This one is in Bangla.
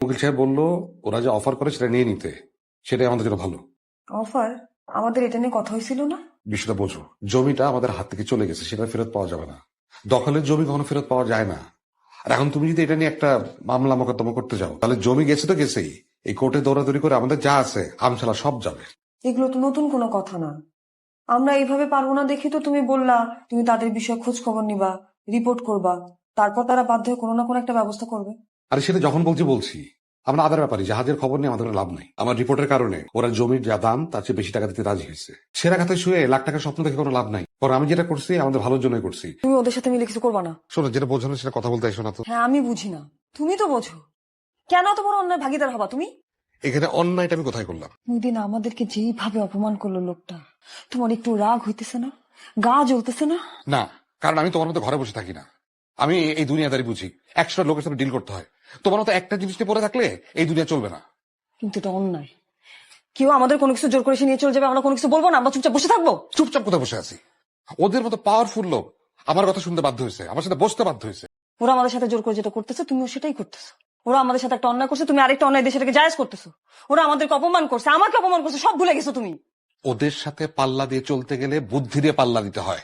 উকিল সাহেব বলল ওরা যে অফার করে সেটা নিয়ে নিতে। সেটাই আমাদের জন্য ভালো। অফার আমাদের এটা নিয়ে কথা হয়েছিল না? বিষয়টা বোঝো। জমিটা আমাদের হাত থেকে চলে গেছে সেটা ফেরত পাওয়া যাবে না। দখলের জমি কখনো ফেরত পাওয়া যায় না। আর এখন তুমি যদি এটা নিয়ে একটা মামলা মোকদ্দমা করতে যাও তাহলে জমি গেছে তো গেছেই। এই কোর্টে দৌড়াদৌড়ি করে আমাদের যা আছে আমছালা সব যাবে। এগুলো তো নতুন কোনো কথা না। আমরা এইভাবে পারব না দেখি তো তুমি বললা তুমি তাদের বিষয়ে খোঁজ খবর নিবা রিপোর্ট করবা। তারপর তারা বাধ্য হয়ে কোনো না কোনো একটা ব্যবস্থা করবে। আর সেটা যখন বলছি বলছি। আমরা আদার ব্যাপারে জাহাজের খবর নিয়ে আমাদের লাভ নাই। আমার রিপোর্টের কারণে ওরা জমির যা দাম তার চেয়ে বেশি টাকা দিতে রাজি হয়েছে। সেরা খাতে শুয়ে লাখ টাকার স্বপ্ন দেখে কোনো লাভ নাই। পর আমি যেটা করছি আমাদের ভালোর জন্যই করছি। তুমি ওদের সাথে মিলে কিছু করবা না। শোনো যেটা বোঝানো সেটা কথা বলতে এসো না তো। হ্যাঁ আমি বুঝি না। তুমি তো বোঝো। কেন তো বড় অন্যায় ভাগিদার হবা তুমি? এখানে অন্যায়টা আমি কোথায় করলাম? ওই দিন আমাদেরকে যেইভাবে অপমান করল লোকটা তোমার একটু রাগ হইতেছে না? গা জ্বলতেছে না? না কারণ আমি তোমার মতো ঘরে বসে থাকি না। আমি এই দুনিয়াদারি বুঝি। একশো লোকের সাথে ডিল করতে হয়। তোমার মতো একটা জিনিস নিয়ে পড়ে থাকলে এই দুনিয়া চলবে না। কিন্তু এটা অন্যায়। কেউ আমাদের কোনো কিছু জোর করে নিয়ে চলে যাবে আমরা কোনো কিছু বলব না আমরা চুপচাপ বসে থাকব? চুপচাপ কোথায় বসে আছি? ওদের মতো পাওয়ারফুল লোক আমার কথা শুনতে বাধ্য হয়েছে আমার সাথে বসতে বাধ্য হয়েছে। ওরা আমাদের সাথে জোর করে যেটা করতেছে তুমিও সেটাই করতেছো। ওরা আমাদের সাথে একটা অন্যায় করছে তুমি আরেকটা অন্যায় দিয়ে সেটাকে জায়েজ করতেছো। ওরা আমাদেরকে অপমান করছে আমাকে অপমান করছে সব ভুলে গেছো তুমি। ওদের সাথে পাল্লা দিয়ে চলতে গেলে বুদ্ধি দিয়ে পাল্লা দিতে হয়।